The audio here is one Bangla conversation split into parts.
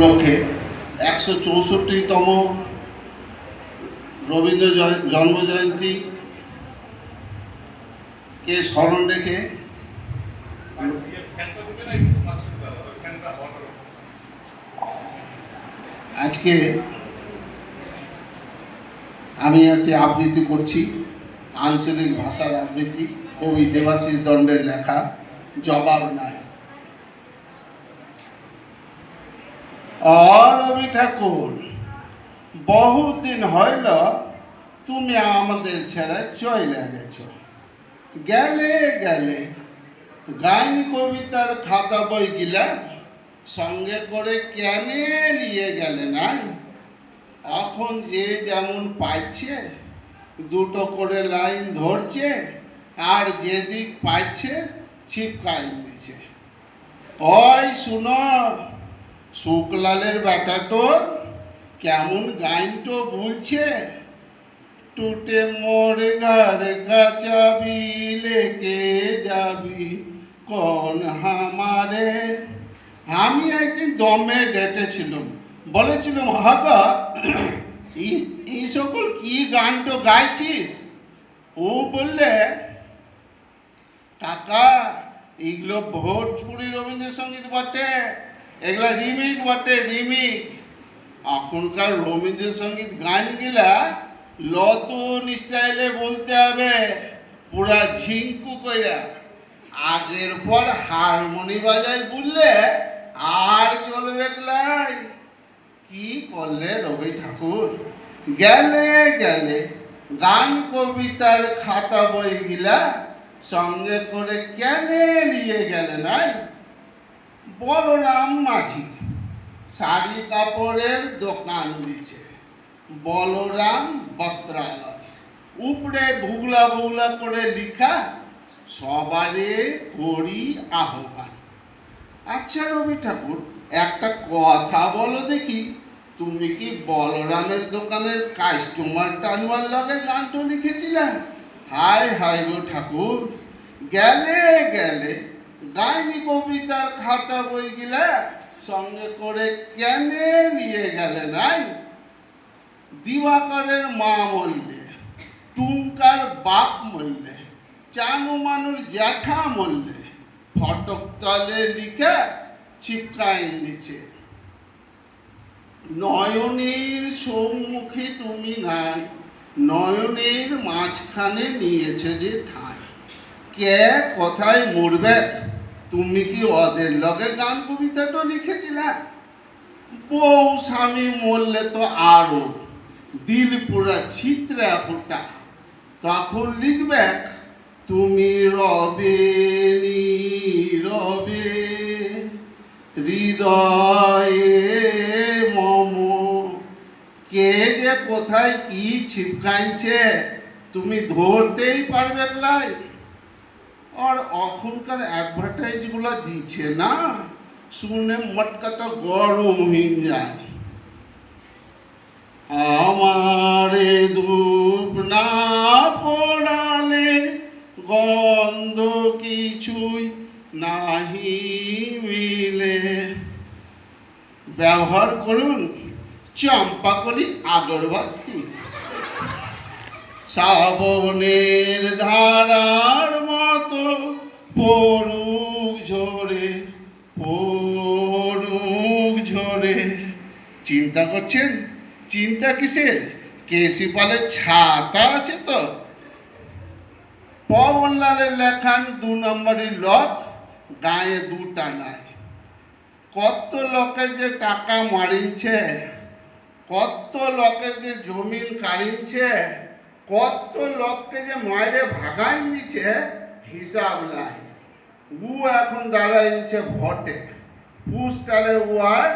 লক্ষ্যে একশো চৌষট্টিতম রবীন্দ্র জয়- জন্মজয়ন্তী। কে স্মরণ রেখে? আজকে আমি একটি আবৃত্তি করছি। আঞ্চলিক ভাষার আবৃত্তি। কবি দেবাশিস দণ্ডের লেখা, জবাব নাই। আর রবি ঠাকুর বহুদিন হইল তুমি আমাদের ছেড়ে চলে গেছো। গেলে গেলে গাইনি কবিতার খাতা বই গিলা সঙ্গে করে কেনে নিয়ে গেলে নাই? এখন যে যেমন পাইছে, দুটো করে লাইন ধরছে, আর যেদিক পাইছে ছিপকাই দিছে। ওই শুনো শুকলালের ব্যাটাটো কেমন গাইনটো বলছে? টুটে মোরে ঘর গাছাবি লেকে যাবি, কোন হামারে। আমি একদিন দমে ডেটেছিলাম বলেছিলাম এই- এই সকল কি গানটো গাইছিস? ও বললে কাকা এইগুলো ভোজপুরি রবীন্দ্রসঙ্গীত বটে। এগুলা রিমিক বটে, রিমিক। এখনকার রবীন্দ্রসঙ্গীত গানগুলা লতুন স্টাইলে বলতে হবে, পুরা ঝিঙ্কু কইরা। আগের পর হারমোনি বাজায় বললে আর চলবে কি করলে রবি ঠাকুর? গেলে গেলে গান কবিতার খাতা বই গিলা সঙ্গে করে কেনে নিয়ে গেলে নাই? বলরাম মাঝি, শাড়ি কাপড়ের দোকান দিছে। বলরাম বস্ত্রালয়। উপরে ভুগলা ভুগলা করে লিখা, সবারে করি আহ্বান। আচ্ছা রবি ঠাকুর, একটা কথা বলো দেখি, তুমি কি বলরামের দোকানের কাস্টমার টানুয়ার লগে গানটা লিখেছিলে? হায় হায় গো ঠাকুর, গেলে গেলে গাইনি কবিতার খাতা বই গিলা সঙ্গে করে কেন নিয়ে গেলে নাই দিবাকরের মা মরলে, টুঙ্কার বাপ মরলে, চানু মানুর জ্যাঠা মরলে, ফটক তলে লিখে ছিপকাই নিচে। নয়নের সম্মুখে তুমি নাই, নয়নের মাঝখানে নিয়েছে যে ঠাঁই। কে কোথায় মরবে? তুমি কি ওদের লগে গান কবিতাটা লিখেছিলে? বউ স্বামী মরলে তো আরও। দিল পুরা ছিত্রা ফুটা তখন লিখবে, তুমি রবে রবে হৃদয়ে মম। কে যে কোথায় কি ছিপকাইছে, তুমি ধরতেই পারবে লাই আর এখনকার অ্যাডভার্টাইজগুলো দিচ্ছে না। শুনে মটকাটা গরম হয়ে যায়। আমারে ধূপ না পড়ালে গন্ধ কিছুই নাহি মিলে। ব্যবহার করুন, চম্পা চম্পাকলি আগরবাতি। শ্রাবণের ধারার পড়ুক ঝরে পড়ুক ঝরে চিন্তা করছেন? চিন্তা কিসের? কেসি পালের ছাতা আছে তো। পবনলালের লেখান দু নম্বরের লক, গায়ে দুটা নাই। কত লোকের যে টাকা মারিনছে, কত লোকের যে জমিন কাড়িনছে, কত লোককে যে মায়েরে ভাগাই দিছে, হিসাব নাই। ও এখন দাঁড়াইছে ভটে। পুস্টারে ওয়ার,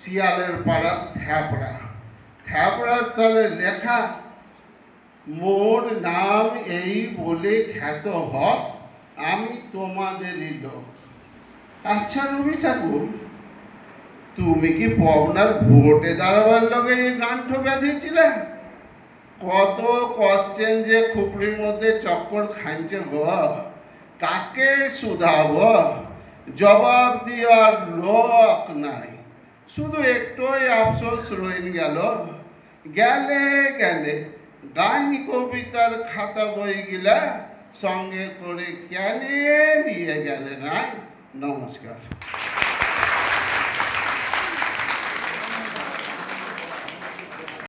শিয়ালের পাড়া থ্যাপড়া থ্যাপড়ার তলে লেখা, মোর নাম এই বলে খ্যাত হক, আমি তোমাদেরই লোক। আচ্ছা রবি ঠাকুর, তুমি কি পবনার ভোটে দাঁড়াবার লগে এই গান্ঠ বেঁধেছিলে? কত কোশ্চেন যে খুপড়ির মধ্যে চক্কর খাইছে গো। কাকে শুধাব জবাব দেওয়ার লোক নাই। শুধু একটুই আফসোস রয়ে গেল। গেলে গেলে ডাইনি কবিতার খাতা বইগুলা সঙ্গে করে কেন নিয়ে গেলে নাই। নমস্কার।